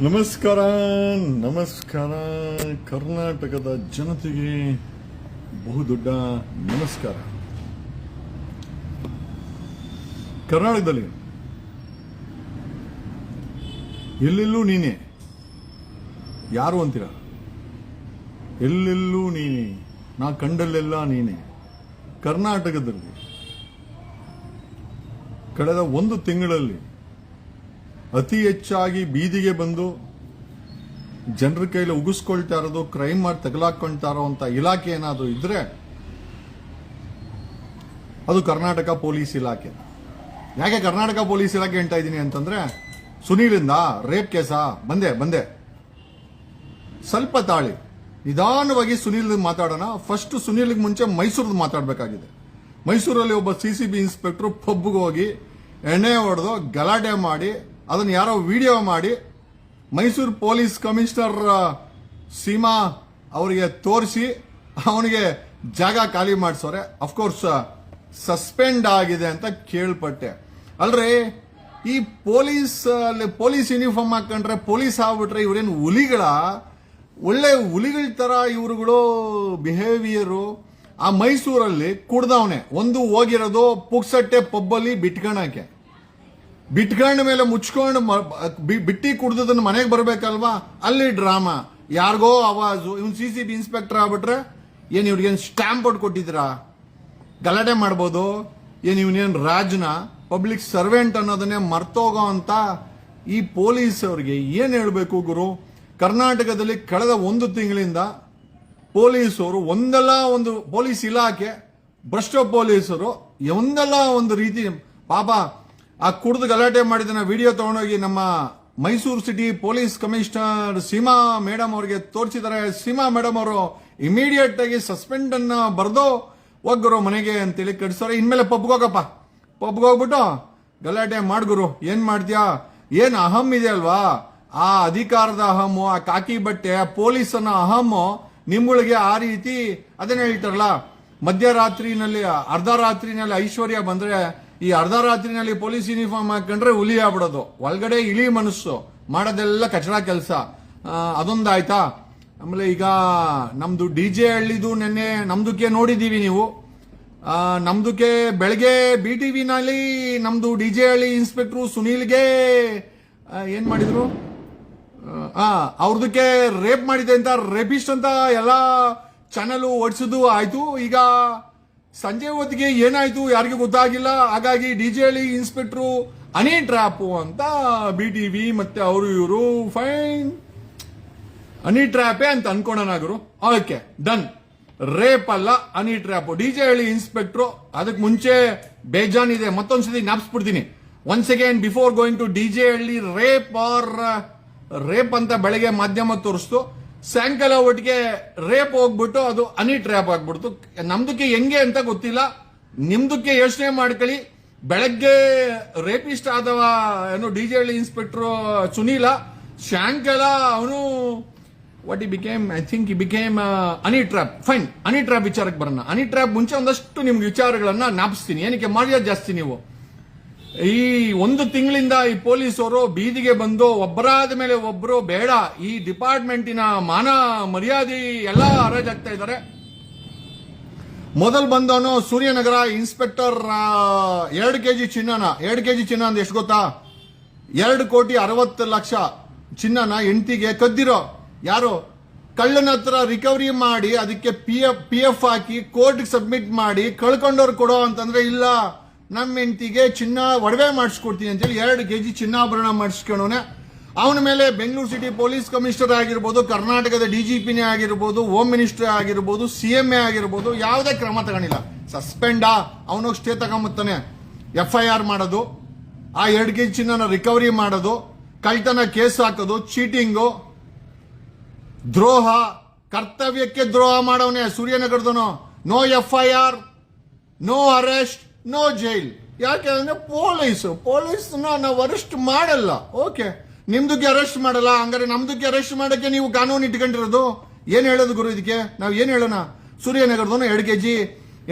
ನಮಸ್ಕಾರ ನಮಸ್ಕಾರ. ಕರ್ನಾಟಕದ ಜನತೆಗೆ ಬಹುದೊಡ್ಡ ನಮಸ್ಕಾರ. ಕರ್ನಾಟಕದಲ್ಲಿ ಎಲ್ಲೆಲ್ಲೂ ನೀನೆ. ಯಾರು ಅಂತೀರ? ಎಲ್ಲೆಲ್ಲೂ ನೀನೆ. ನಾ ಕಂಡಲ್ಲೆಲ್ಲ ನೀನೆ. ಕರ್ನಾಟಕದಲ್ಲಿ ಕಳೆದ ಒಂದು ತಿಂಗಳಲ್ಲಿ ಅತಿ ಹೆಚ್ಚಾಗಿ ಬೀದಿಗೆ ಬಂದು ಜನರ ಕೈಲಿ ಉಗಿಸ್ಕೊಳ್ತಾ ಇರೋದು, ಕ್ರೈಮ್ ಮಾಡಿ ತಗಲಾಕೊಳ್ತಾ ಅಂತ ಇಲಾಖೆ ಏನಾದರೂ ಇದ್ರೆ ಅದು ಕರ್ನಾಟಕ ಪೊಲೀಸ್ ಇಲಾಖೆ. ಯಾಕೆ ಕರ್ನಾಟಕ ಪೊಲೀಸ್ ಇಲಾಖೆ ಹೇಳ್ತಾ ಇದ್ದೀನಿ ಅಂತಂದ್ರೆ, ಸುನೀಲಿಂದ ರೇಪ್ ಕೇಸಾ, ಬಂದೆ ಬಂದೆ. ಸ್ವಲ್ಪ ತಾಳಿ. ನಿಧಾನವಾಗಿ ಸುನೀಲ್ ಮಾತಾಡೋಣ. ಫಸ್ಟ್ ಸುನೀಲ್ಗೆ ಮುಂಚೆ ಮೈಸೂರದ್ದು ಮಾತಾಡಬೇಕಾಗಿದೆ. ಮೈಸೂರಲ್ಲಿ ಒಬ್ಬ ಸಿ ಸಿ ಬಿ ಇನ್ಸ್ಪೆಕ್ಟರ್ ಪಬ್ಗೆ ಹೋಗಿ ಎಣ್ಣೆ ಹೊಡೆದು ಗಲಾಟೆ ಮಾಡಿ ಅದನ್ನ ಯಾರೋ ವಿಡಿಯೋ ಮಾಡಿ ಮೈಸೂರು ಪೊಲೀಸ್ ಕಮಿಷನರ್ ಸೀಮಾ ಅವರಿಗೆ ತೋರಿಸಿ ಅವನಿಗೆ ಜಾಗ ಖಾಲಿ ಮಾಡಿಸೋರೆ. ಅಫ್ಕೋರ್ಸ್ ಸಸ್ಪೆಂಡ್ ಆಗಿದೆ ಅಂತ ಕೇಳ್ಪಟ್ಟೆ. ಅಲ್ರಿ, ಈ ಪೊಲೀಸ್ ಪೊಲೀಸ್ ಯೂನಿಫಾರ್ಮ್ ಹಾಕೊಂಡ್ರೆ ಪೊಲೀಸ್ ಆಗ್ಬಿಟ್ರೆ ಇವರೇನು ಹುಲಿಗಳ? ಒಳ್ಳೆ ಹುಲಿಗಳ ತರ ಇವರುಗಳು ಬಿಹೇವಿಯರು ಆ ಮೈಸೂರಲ್ಲಿ ಕುಡ್ದವನೆ. ಒಂದು ಹೋಗಿರೋದು ಪುಕ್ಸಟ್ಟೆ ಪಬ್ಬಲ್ಲಿ ಬಿಟ್ಕಣಕ್ಕೆ. ಬಿಟ್ಕೊಂಡ ಮೇಲೆ ಮುಚ್ಕೊಂಡು ಬಿಟ್ಟಿ ಕುಡ್ದದನ್ನ ಮನೆಗೆ ಬರಬೇಕಲ್ವಾ? ಅಲ್ಲಿ ಡ್ರಾಮಾ. ಯಾರಿಗೋ ಆವಾಜು. ಇವ್ನು ಸಿ ಸಿ ಬಿ ಇನ್ಸ್ಪೆಕ್ಟರ್ ಆಗ್ಬಿಟ್ರೆ, ಏನು ಇವ್ರಿಗೆ ಸ್ಟ್ಯಾಂಪ್ ಔಟ್ ಕೊಟ್ಟಿದ್ದೀರಾ? ಗಲಾಟೆ ಮಾಡ್ಬೋದು. ಏನು ಇವನೇನ್ ರಾಜ್ನ, ಪಬ್ಲಿಕ್ ಸರ್ವೆಂಟ್ ಅನ್ನೋದನ್ನೇ ಮರ್ತೋಗೋ ಅಂತ ಈ ಪೊಲೀಸ್ ಅವರಿಗೆ ಏನು ಹೇಳಬೇಕು ಗುರು? ಕರ್ನಾಟಕದಲ್ಲಿ ಕಳೆದ ಒಂದು ತಿಂಗಳಿಂದ ಪೊಲೀಸರು ಒಂದಲ್ಲ ಒಂದು ಪೊಲೀಸ್ ಇಲಾಖೆ, ಭ್ರಷ್ಟ ಪೊಲೀಸರು ಒಂದಲ್ಲ ಒಂದು ರೀತಿ ಪಾಪ ಆ ಕುಡಿದು ಗಲಾಟೆ ಮಾಡಿದನ ವಿಡಿಯೋ ತಗೊಂಡೋಗಿ ನಮ್ಮ Mysuru city police commissioner Seema madam ಅವರಿಗೆ ತೋರಿಸಿದ್ದಾರೆ. ಸೀಮಾ ಮೇಡಮ್ ಅವರು ಇಮಿಡಿಯೇಟ್ ಆಗಿ ಸಸ್ಪೆಂಡ್ ಅನ್ನ ಬರೆದು ಒಗ್ಗರು ಮನೆಗೆ ಅಂತೇಳಿ ಕಟ್ಸೋರೆ ಇನ್ಮೇಲೆ ಪಬ್ಗೋಗಪ್ಪ ಪಬ್ಗೋಗ್ಬಿಟ್ಟು ಗಲಾಟೆ ಮಾಡ್ಗುರು ಏನ್ ಮಾಡ್ತೀಯಾ? ಏನ್ ಅಹಂ ಇದೆ ಅಲ್ವಾ? ಆ ಅಧಿಕಾರದ ಅಹಮು, ಆ ಕಾಕಿ ಬಟ್ಟೆ, ಆ ಪೊಲೀಸನ ಅಹಮು ನಿಮ್ಗಳಿಗೆ ಆ ರೀತಿ ಅದನ್ನ ಹೇಳ್ತಾರಲ್ಲ. ಮಧ್ಯರಾತ್ರಿನಲ್ಲಿ, ಅರ್ಧ ರಾತ್ರಿನಲ್ಲಿ ಐಶ್ವರ್ಯ ಬಂದ್ರೆ ಈ ಅರ್ಧ ರಾತ್ರಿನಲ್ಲಿ ಪೊಲೀಸ್ ಯೂನಿಫಾರ್ಮ್ ಹಾಕೊಂಡ್ರೆ ಹುಲಿ ಆಗ್ಬಿಡೋದು. ಒಳಗಡೆ ಇಳಿ ಮನಸ್ಸು. ಮಾಡೋದೆಲ್ಲ ಕಚಡ ಕೆಲಸ. ಅದೊಂದಾಯ್ತಾ? ಆಮೇಲೆ ಈಗ ನಮ್ದು ಡಿ ಜೆ ಹಳ್ಳಿದು ನೆನ್ನೆ ನಮ್ದಕ್ಕೆ ನೋಡಿದೀವಿ ನೀವು. ನಮ್ದಕ್ಕೆ ಬೆಳಗ್ಗೆ ಬಿ ಟಿ ವಿನಲ್ಲಿ ನಮ್ದು ಡಿ ಜೆ ಹಳ್ಳಿ ಇನ್ಸ್ಪೆಕ್ಟ್ರು ಸುನೀಲ್ಗೆ ಏನ್ ಮಾಡಿದ್ರು? ಆ, ಅವ್ರದಕ್ಕೆ ರೇಪ್ ಮಾಡಿದೆ ಅಂತ, ರೇಪಿಸ್ಟ್ ಅಂತ ಎಲ್ಲ ಚಾನಲ್ ಓಡಿಸಿದ್ದು ಆಯ್ತು. ಈಗ ಸಂಜೆ ಹೊತ್ತಿಗೆ ಏನಾಯ್ತು ಯಾರಿಗೂ ಗೊತ್ತಾಗಿಲ್ಲ. ಹಾಗಾಗಿ D J Halli inspector honey trap ಅಂತ ಬಿ ಟಿ ವಿ ಮತ್ತೆ ಅವರು ಇವರು ಫೈನ್. ಅನಿ ಟ್ರ್ಯಾಪೇ ಅಂತ ಅನ್ಕೊಂಡನ ಗುರು. Okay, done. ರೇಪ್ ಅಲ್ಲ honey trap D J Halli inspector, ಅದಕ್ಕೆ ಮುಂಚೆ ಬೇಜಾನ್ ಇದೆ ಮತ್ತೊಂದ್ಸತಿ ಜ್ಞಾಪಿಸ್ಬಿಡ್ತೀನಿ once again before going to D J Halli rape or rape ಅಂತ ಬೆಳಗ್ಗೆ ಮಾಧ್ಯಮ ತೋರಿಸ್ತು. ಸಾಯಂಕಾಲ ಒಟ್ಟಿಗೆ ರೇಪ್ ಹೋಗ್ಬಿಟ್ಟು ಅದು ಅನಿ ಟ್ರ್ಯಾಪ್ ಆಗ್ಬಿಡ್ತು. ನಮ್ದಕ್ಕೆ ಹೆಂಗೆ ಅಂತ ಗೊತ್ತಿಲ್ಲ. ನಿಮ್ದಕ್ಕೆ ಯೋಚನೆ ಮಾಡ್ಕೊಳ್ಳಿ. ಬೆಳಗ್ಗೆ ರೇಪಿಸ್ಟ್ ಆದವ, ಏನು D J Halli inspector Sunil, ಸಾಯಂಕಾಲ ಅವನು ವಾಟ್ ಈ ಬಿಕೇಮ್ ಐ ಥಿಂಕ್ ಈ became honey trap fine honey trap ವಿಚಾರಕ್ಕೆ ಬರೋಣ. ಅನಿ ಟ್ರ್ಯಾಪ್ ಮುಂಚೆ ಒಂದಷ್ಟು ನಿಮ್ಗೆ ವಿಚಾರಗಳನ್ನ ಜ್ಞಾಪಿಸ್ತೀನಿ. ಏನಕ್ಕೆ, ಮರ್ಯಾದೆ ಜಾಸ್ತಿ ನೀವು. ಈ ಒಂದು ತಿಂಗಳಿಂದ ಈ ಪೊಲೀಸರು ಬೀದಿಗೆ ಬಂದು ಒಬ್ಬರಾದ ಮೇಲೆ ಒಬ್ಬರು ಬೇಡ, ಈ ಡಿಪಾರ್ಟ್ಮೆಂಟಿನ ಮಾನ ಮರ್ಯಾದೆ ಎಲ್ಲ ಹರಾಜಾಗ್ತಾ ಇದ್ದಾರೆ. ಮೊದಲು ಬಂದವನು ಸೂರ್ಯನಗರ ಇನ್ಸ್ಪೆಕ್ಟರ್ ಎರಡು ಕೆಜಿ ಚಿನ್ನನ. ಎರಡು ಕೆಜಿ ಚಿನ್ನ ಅಂದ್ರೆ ಎಷ್ಟು ಗೊತ್ತಾ? ಎರಡು ಕೋಟಿ ಅರವತ್ತು ಲಕ್ಷ ಚಿನ್ನನ ಹೆಂಡತಿಗೆ ಕದ್ದಿರೋ. ಯಾರು? ಕಳ್ಳನ ಹತ್ರ ರಿಕವರಿ ಮಾಡಿ, ಅದಕ್ಕೆ ಪಿ ಎಫ್ ಪಿ ಎಫ್ ಹಾಕಿ ಕೋರ್ಟ್ಗೆ ಸಬ್ಮಿಟ್ ಮಾಡಿ ಕಳ್ಕೊಂಡವ್ರು ಕೊಡೋ ಅಂತಂದ್ರೆ ಇಲ್ಲ. ನಮ್ಮ ಹೆಂಡತಿಗೆ ಚಿನ್ನ ಒಡವೆ ಮಾಡಿಸ್ಕೊಡ್ತೀನಿ ಅಂತೇಳಿ ಎರಡು ಕೆ ಜಿ ಚಿನ್ನಾಭರಣ ಮಾಡಿಸ್ಕೊಂಡವನೆ. ಅವನ ಮೇಲೆ ಬೆಂಗಳೂರು ಸಿಟಿ ಪೊಲೀಸ್ ಕಮಿಷನರ್ ಆಗಿರ್ಬೋದು, ಕರ್ನಾಟಕದ ಡಿ ಜಿ ಪಿನೇ ಆಗಿರ್ಬೋದು, ಹೋಮ್ ಮಿನಿಸ್ಟರ್ ಆಗಿರ್ಬೋದು, ಸಿ ಎಂ ಎ ಆಗಿರ್ಬೋದು, ಯಾವುದೇ ಕ್ರಮ ತಗೊಂಡಿಲ್ಲ. ಸಸ್ಪೆಂಡಾ ಅವನು ಸ್ಟೇ ತಗೊಂಬತ್ತಾನೆ. ಎಫ್ ಐ ಆರ್ ಮಾಡೋದು, ಆ ಎರಡು ಕೆ ಜಿ ಚಿನ್ನನ ರಿಕವರಿ ಮಾಡೋದು ಕಳ್ತನ ಕೇಸ್ ಹಾಕೋದು ಚೀಟಿಂಗು ದ್ರೋಹ, ಕರ್ತವ್ಯಕ್ಕೆ ದ್ರೋಹ ಮಾಡವನೆ ಸೂರ್ಯನಗರದನು no F I R no arrest no jail ಯಾಕೆ ಅಂದ್ರೆ ಪೊಲೀಸ್. ಪೊಲೀಸ್ನ ನಾವು ಅರೆಸ್ಟ್ ಮಾಡಲ್ಲ. ಓಕೆ ನಿಮ್ದಕ್ಕೆ ಅರೆಸ್ಟ್ ಮಾಡಲ್ಲ. ಹಂಗಾರೆ ನಮ್ದಕ್ಕೆ ಅರೆಸ್ಟ್ ಮಾಡಕ್ಕೆ ನೀವು ಕಾನೂನು ಇಟ್ಕೊಂಡಿರೋದು? ಏನ್ ಹೇಳೋದು ಗುರು ಇದಕ್ಕೆ? ನಾವು ಏನ್ ಹೇಳೋಣ? ಸೂರ್ಯನಗರದವನು ಎರಡು ಕೆ ಜಿ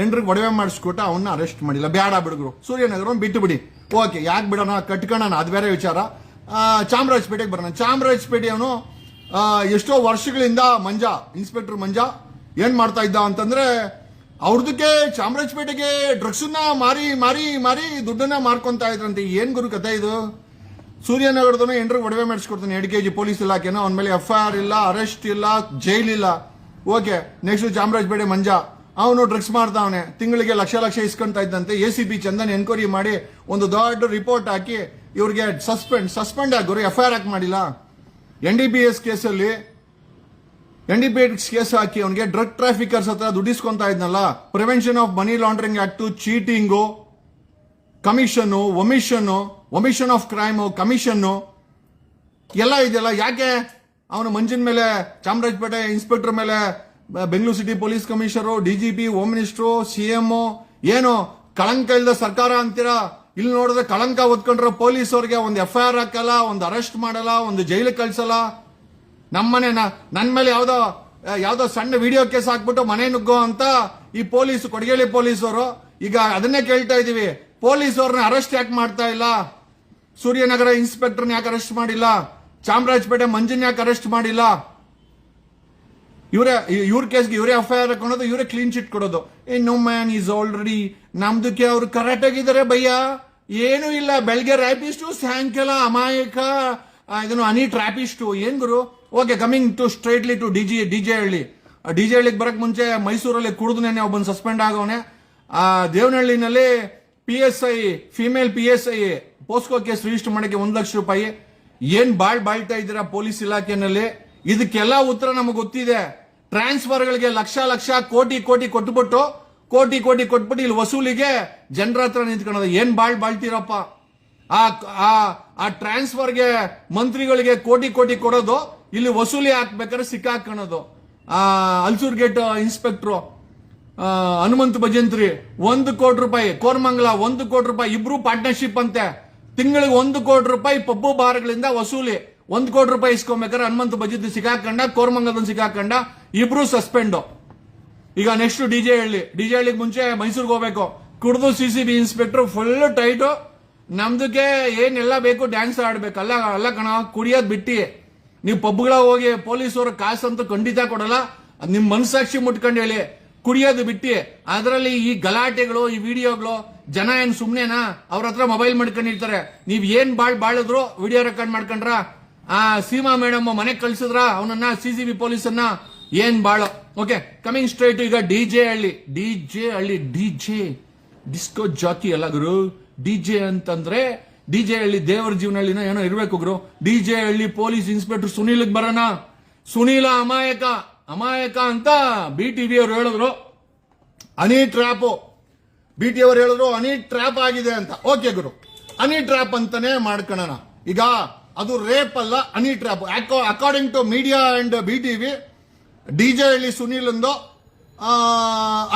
ಎಂಟ್ರಿಗೆ ಒಡವೆ ಮಾಡಿಸ್ಕೊಟ್ಟು ಅವನ್ನ ಅರೆಸ್ಟ್ ಮಾಡಿಲ್ಲ. ಬೇಡ ಬಿಡುಗರು ಸೂರ್ಯನಗರ ಬಿಟ್ಟು ಬಿಡಿ. ಓಕೆ ಯಾಕೆ ಬಿಡೋಣ? ಕಟ್ಕೊಳ್ಳೋಣ ಅದು ಬೇರೆ ವಿಚಾರ. ಚಾಮರಾಜಪೇಟೆಗೆ ಬರೋಣ. ಚಾಮರಾಜಪೇಟೆ ಅವನು ಎಷ್ಟೋ ವರ್ಷಗಳಿಂದ ಮಂಜ ಇನ್ಸ್ಪೆಕ್ಟರ್ ಮಂಜ ಏನ್ ಮಾಡ್ತಾ ಇದ್ದ ಅಂತಂದ್ರೆ ಅವ್ರದಕ್ಕೆ ಚಾಮರಾಜಪೇಟೆಗೆ ಡ್ರಗ್ಸನ್ನ ಮಾರಿ ಮಾರಿ ಮಾರಿ ದುಡ್ಡನ್ನ ಮಾರ್ಕೊಂತಾ ಇದ್ರಂತೆ. ಏನ್ ಗುರು ಕಥೆ ಇದು? ಸೂರ್ಯನಗರದನು ಎಂಟ್ರಿಗೆ ಒಡವೆ ಮಾಡಿಸ್ಕೊಡ್ತಾನೆ. ಎರಡು ಕೆಜಿ ಪೊಲೀಸ್ ಇಲಾಖೆನೋ, ಅವನ ಮೇಲೆ ಎಫ್ ಐ ಆರ್ ಇಲ್ಲ, ಅರೆಸ್ಟ್ ಇಲ್ಲ, ಜೈಲ್ ಇಲ್ಲ. Okay next Chamarajapete Manja. ಅವನು ಡ್ರಗ್ಸ್ ಮಾಡ್ತಾವನೆ ತಿಂಗಳಿಗೆ ಲಕ್ಷ ಲಕ್ಷ ಇಸ್ಕೊಂತ ಇದ್ದಂತೆ. A C B Chandan enquiry ಮಾಡಿ ಒಂದು ದೊಡ್ಡ ರಿಪೋರ್ಟ್ ಹಾಕಿ ಇವ್ರಿಗೆ ಸಸ್ಪೆಂಡ್ ಸಸ್ಪೆಂಡ್ ಆಗೋರು ಎಫ್ ಐ ಆರ್ ಹಾಕಿ ಮಾಡಿಲ್ಲ. ಎನ್ ಡಿ ಬಿ ಎಸ್ ಕೇಸಲ್ಲಿ ಎನ್ ಡಿ ಪಿ ಕೇಸ್ ಹಾಕಿ ಅವನಿಗೆ ಡ್ರಗ್ ಟ್ರಾಫಿಕರ್ಸ್ ಹತ್ರ ದುಡಿಸ್ಕೊಂತ ಇದ್ನಲ್ಲ. Prevention of money laundering act cheating commission omission omission of crime commission ಎಲ್ಲ ಇದೆಯಲ್ಲ. ಯಾಕೆ? ಅವನು ಮಂಜಿನ ಮೇಲೆ, ಚಾಮರಾಜಪೇಟೆ ಇನ್ಸ್ಪೆಕ್ಟರ್ ಮೇಲೆ Bengaluru city police commissioner DGP home minister CM ಏನು? ಕಳಂಕ ಇಲ್ಲದ ಸರ್ಕಾರ ಅಂತೀರಾ? ಇಲ್ಲಿ ನೋಡಿದ್ರೆ ಕಳಂಕ ಒತ್ಕೊಂಡ್ರೆ ಪೊಲೀಸ್ ಅವ್ರಿಗೆ ಒಂದು ಎಫ್ ಐ ಆರ್ ಹಾಕಲ್ಲ, ಒಂದು ಅರೆಸ್ಟ್ ಮಾಡಲ್ಲ, ಒಂದು ಜೈಲಿಗೆ ಕಳ್ಸಲ್ಲ. ನಮ್ಮನೆ ನನ್ನ ಮೇಲೆ ಯಾವ್ದೋ ಯಾವುದೋ ಸಣ್ಣ ವಿಡಿಯೋ ಕೇಸ್ ಹಾಕ್ಬಿಟ್ಟು ಮನೆ ನುಗ್ಗೋ ಅಂತ ಈ ಪೊಲೀಸ್, ಕೊಡಗೇಳಿ ಪೊಲೀಸರು ಈಗ ಅದನ್ನೇ ಕೇಳ್ತಾ ಇದೀವಿ. ಪೊಲೀಸ್ ಅವ್ರನ್ನ ಅರೆಸ್ಟ್ ಯಾಕೆ ಮಾಡ್ತಾ ಇಲ್ಲ? ಸೂರ್ಯನಗರ ಇನ್ಸ್ಪೆಕ್ಟರ್ನ ಯಾಕೆ ಅರೆಸ್ಟ್ ಮಾಡಿಲ್ಲ? ಚಾಮರಾಜಪೇಟೆ ಮಂಜನ್ ಯಾಕೆ ಅರೆಸ್ಟ್ ಮಾಡಿಲ್ಲ? ಇವರೇ ಇವ್ರ ಕೇಸ್ಗೆ ಇವರೇ ಎಫ್ ಐ ಆರ್ ಇವರೇ ಕ್ಲೀನ್ ಚಿಟ್ ಕೊಡೋದು. ಏ ನೋ ಮ್ಯಾನ್ ಈಸ್ ಆಲ್ರೆಡಿ ನಮ್ದಕ್ಕೆ ಅವ್ರು ಕರೆಕ್ಟ್ ಆಗಿದ್ದಾರೆ ಭಯ್ಯ. ಏನು ಇಲ್ಲ. ಬೆಳಗ್ಗೆ ರ್ಯಾಪಿಸ್ಟು ಸಾಯಂಕಾಲ ಅಮಾಯಕ ಇದನ್ನು ಅನಿಟ್ ಟ್ರಾಪಿಸ್ಟು ಏನ್ ಗುರು? Okay coming to straightly to D G D J Halli. DJ ಹಳ್ಳಿಗೆ ಬರಕ್ ಮುಂಚೆ ಮೈಸೂರಲ್ಲಿ ಕುಡಿದ್ನೇನೆ ಒಬ್ಬನ್ ಸಸ್ಪೆಂಡ್ ಆಗವನೆ ಆ ದೇವನಹಳ್ಳಿನಲ್ಲಿ P S I female P S I POCSO case register ಮಾಡಕ್ಕೆ ಒಂದು ಲಕ್ಷ ರೂಪಾಯಿ. ಏನ್ ಬಾಳ್ ಬಾಳ್ತಾ ಇದ್ದೀರಾ ಪೊಲೀಸ್ ಇಲಾಖೆನಲ್ಲಿ? ಇದಕ್ಕೆಲ್ಲ ಉತ್ತರ ನಮಗೆ ಗೊತ್ತಿದೆ. ಟ್ರಾನ್ಸ್ಫರ್ಗಳಿಗೆ ಲಕ್ಷ ಲಕ್ಷ, ಕೋಟಿ ಕೋಟಿ ಕೊಟ್ಬಿಟ್ಟು, ಕೋಟಿ ಕೋಟಿ ಕೊಟ್ಬಿಟ್ಟು ಇಲ್ಲಿ ವಸೂಲಿಗೆ ಜನರ ಹತ್ರ ನಿಂತ್ಕೊಳ್ಳೋದು ಏನ್ ಬಾಳ್ ಬಾಳ್ತೀರಪ್ಪ? ಆ ಆ ಟ್ರಾನ್ಸ್ಫರ್ಗೆ ಮಂತ್ರಿಗಳಿಗೆ ಕೋಟಿ ಕೋಟಿ ಕೊಡೋದು. ಇಲ್ಲಿ ವಸೂಲಿ ಹಾಕ್ಬೇಕಾದ್ರೆ ಸಿಕ್ಕಾಕೊಳ್ಳೋದು ಆ, ಅಲ್ಸೂರ್ ಗೇಟ್ ಇನ್ಸ್ಪೆಕ್ಟ್ರು ಹನುಮಂತ್ ಭಜಂತ್ರಿ, ಒಂದು ಕೋಟಿ ರೂಪಾಯಿ, ಕೋರ್ಮಂಗಲ, ಒಂದು ಕೋಟಿ ರೂಪಾಯಿ, ಇಬ್ರು ಪಾರ್ಟ್ನರ್ಶಿಪ್ ಅಂತೆ. ತಿಂಗಳಿಗೆ ಒಂದು ಕೋಟಿ ರೂಪಾಯಿ ಪಬ್ಬು ಬಾರ್ಗಳಿಂದ ವಸೂಲಿ. ಒಂದು ಕೋಟಿ ರೂಪಾಯಿ ಇಸ್ಕೊಬೇಕಾದ್ರೆ ಹನುಮಂತ ಭಜಂತ್ರಿ ಸಿಕ್ಕಾಕೊಂಡ ಕೋರ್ಮಂಗಲದ ಸಿಕ್ಕಾಕೊಂಡ, ಇಬ್ರು ಸಸ್ಪೆಂಡ್ ಈಗ ನೆಕ್ಸ್ಟ್ ಡಿಜೆ ಹಳ್ಳಿ. ಡಿಜೆ ಹಳ್ಳಿಗೆ ಮುಂಚೆ ಮೈಸೂರಿಗೆ ಹೋಗ್ಬೇಕು. ಕುಡ್ದು C C B inspector full tight ನಮ್ದಕ್ಕೆ ಏನೆಲ್ಲ ಬೇಕು ಡ್ಯಾನ್ಸ್ ಆಡ್ಬೇಕು. ಅಲ್ಲ ಅಲ್ಲ ಕಣ, ಕುಡಿಯೋದು ಬಿಟ್ಟಿ. ನೀವು ಪಬ್ಗಳ ಹೋಗಿ ಪೊಲೀಸರು ಕಾಸಂತೂ ಖಂಡಿತ ಕೊಡಲ್ಲ. ನಿಮ್ ಮನಸಾಕ್ಷಿ ಮುಟ್ಕೊಂಡು ಹೇಳಿ. ಕುಡಿಯೋದು ಬಿಟ್ಟಿ. ಅದರಲ್ಲಿ ಈ ಗಲಾಟೆಗಳು, ಈ ವಿಡಿಯೋಗಳು, ಜನ ಏನ್ ಸುಮ್ನೆನಾ? ಅವ್ರ ಹತ್ರ ಮೊಬೈಲ್ ಮಾಡ್ಕೊಂಡಿರ್ತಾರೆ ನೀವ್ ಏನ್ ಬಾಳ್ ಬಾಳಿದ್ರು ವಿಡಿಯೋ ರೆಕಾರ್ಡ್ ಮಾಡ್ಕೊಂಡ್ರ? ಆ, ಸೀಮಾ ಮೇಡಮ್ ಮನೆಗೆ ಕಳ್ಸಿದ್ರ? ಅವನನ್ನ ಸಿ ಸಿ ಬಿ ಪೊಲೀಸನ್ನ? ಏನ್ ಬಾಳ, ಓಕೆ, ಕಮಿಂಗ್ ಸ್ಟ್ರೈಟ್ ಈಗ D J Halli. D J Halli, D J, disco jockey ಅಲ್ಲ ಗುರು. ಡಿ ಜೆ ಅಂತಂದ್ರೆ ಡಿ ಜೆ ಹಳ್ಳಿ ದೇವರ ಜೀವನಹಳ್ಳಿನ ಏನೋ ಇರಬೇಕು ಗುರು. D J Halli police inspector Sunil ಬರೋಣ ಸುನೀಲ ಅಮಾಯಕ. ಅಮಾಯಕ ಅಂತ ಬಿ ಟಿ ವಿ ಅವ್ರು ಹೇಳಿದ್ರು. ಅನಿ ಟ್ರ್ಯಾಪು ಬಿ ಟಿ ಅವರು ಹೇಳಿದ್ರು ಅನಿ ಟ್ರ್ಯಾಪ್ ಆಗಿದೆ ಅಂತ. ಓಕೆ ಗುರು. ಅನಿ ಟ್ರ್ಯಾಪ್ ಅಂತಾನೆ ಮಾಡ್ಕೊಳ್ಳೋಣ ಈಗ ಅದು ರೇಪ್ ಅಲ್ಲ honey trap according to media and B T V, D J Halli Sunil ಒಂದು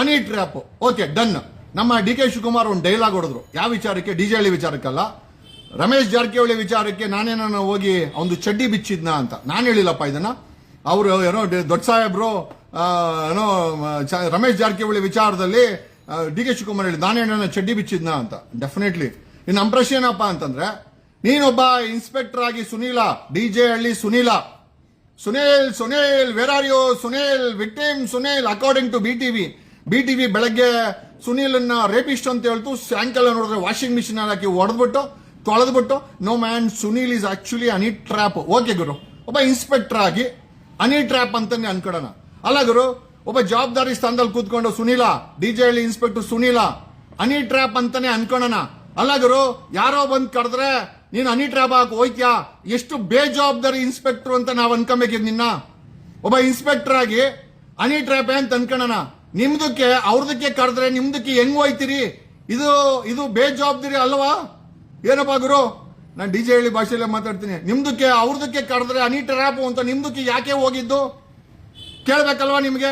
ಅನಿ ಟ್ರ್ಯಾಪ್ ಓಕೆ, ಡನ್. ನಮ್ಮ ಡಿ ಕೆ ಶಿವಕುಮಾರ್ ಒಂದು ಡೈಲಾಗ್ ಹೊಡೆದ್ರು. ಯಾವ ವಿಚಾರಕ್ಕೆ? ಡಿ ಜೆ ಹಳ್ಳಿ ವಿಚಾರಕ್ಕಲ್ಲ. ರಮೇಶ್ ಜಾರಕಿಹೊಳಿ ವಿಚಾರಕ್ಕೆ ನಾನೇನೋ ಹೋಗಿ ಒಂದು ಚಡ್ಡಿ ಬಿಚ್ಚಿದ್ನ ಅಂತ. ನಾನು ಹೇಳಿಲ್ಲಪ್ಪ ಇದನ್ನ. ಅವರು ಏನೋ ದೊಡ್ಡ ಸಾಹೇಬ್ರು ಏನೋ ರಮೇಶ್ ಜಾರಕಿಹೊಳಿ ವಿಚಾರದಲ್ಲಿ ಡಿ ಕೆ ಶಿವಕುಮಾರ್ ಹೇಳಿ ನಾನೇನೋ ಚಡ್ಡಿ ಬಿಚ್ಚಿದ್ನ ಅಂತ. ಡೆಫಿನೆಟ್ಲಿ ಇನ್ನು ನಮ್ಮ ಪ್ರಶ್ನೆ ಏನಪ್ಪ ಅಂತಂದ್ರೆ, ನೀನೊಬ್ಬ ಇನ್ಸ್ಪೆಕ್ಟರ್ ಆಗಿ Sunil D J Halli Sunil. Sunil Sunil where are you Sunil victim Sunil according to B TV B TV ಬೆಳಗ್ಗೆ ಸುನೀಲ್ ಅನ್ನ ರೇಪಿಸ್ಟ್ ಅಂತ ಹೇಳ್ತು, ಸಾಯಂಕಾಲ ನೋಡಿದ್ರೆ ವಾಷಿಂಗ್ ಮಿಷಿನ್ ಹಾಕಿ ಹೊಡೆದ್ಬಿಟ್ಟು ತೊಳೆದ್ಬಿಟ್ಟು no man Sunil is actually honey trap okay ಗುರು. ಒಬ್ಬ ಇನ್ಸ್ಪೆಕ್ಟರ್ ಆಗಿ ಅನಿ ಟ್ರ್ಯಾಪ್ ಅಂತಾನೆ ಅನ್ಕೊಳ್ಳೋಣ ಅಲ್ಲ, ಗುರು, ಒಬ್ಬ ಜವಾಬ್ದಾರಿ ಸ್ಥಾನದಲ್ಲಿ ಕೂತ್ಕೊಂಡು, Sunil D J Halli inspector Sunil honey trap ಅಂತಾನೆ ಅನ್ಕೊಳ್ಳೋಣ ಅಲ್ಲ, ಗುರು, ಯಾರೋ ಬಂದ್ ಕರೆದ್ರೆ, ನೀನು ಅನಿ ಟ್ರ್ಯಾಪ್ ಹಾಕಿ, ಹೋಯ್ತ್ಯಾ? ಎಷ್ಟು ಬೇಜವಾಬ್ದಾರಿ ಇನ್ಸ್ಪೆಕ್ಟರ್ ಅಂತ ನಾವು ಅನ್ಕೊಬೇಕಿದ್ ನಿನ್ನ. ಒಬ್ಬ ಇನ್ಸ್ಪೆಕ್ಟರ್ ಆಗಿ ಅನಿ ಟ್ರ್ಯಾಪ್ ಅಂತ ಅನ್ಕೊಳ್ಳೋಣ ನಿಮ್ದಕ್ಕೆ, ಅವ್ರದಕ್ಕೆ ಕರೆದ್ರೆ ನಿಮ್ದಕ್ಕೆ ಹೆಂಗ್ ಹೋಯ್ತಿರಿ? ಇದು ಇದು ಬೇಜವಾಬ್ದಾರಿ ಅಲ್ವಾ? ಏನಪ್ಪಾ ಗುರು? ನಾನು ಡಿ ಜೆ ಹೇಳಿ ಭಾಷೆಯಲ್ಲೇ ಮಾತಾಡ್ತೀನಿ. ನಿಮ್ದಕ್ಕೆ, ಅವ್ರದಕ್ಕೆ ಕರೆದ್ರೆ ಅನಿಟ ರ್ಯಾಪ್ ಅಂತ ನಿಮ್ದಕ್ಕೆ ಯಾಕೆ ಹೋಗಿದ್ದು? ಕೇಳಬೇಕಲ್ವಾ ನಿಮಗೆ?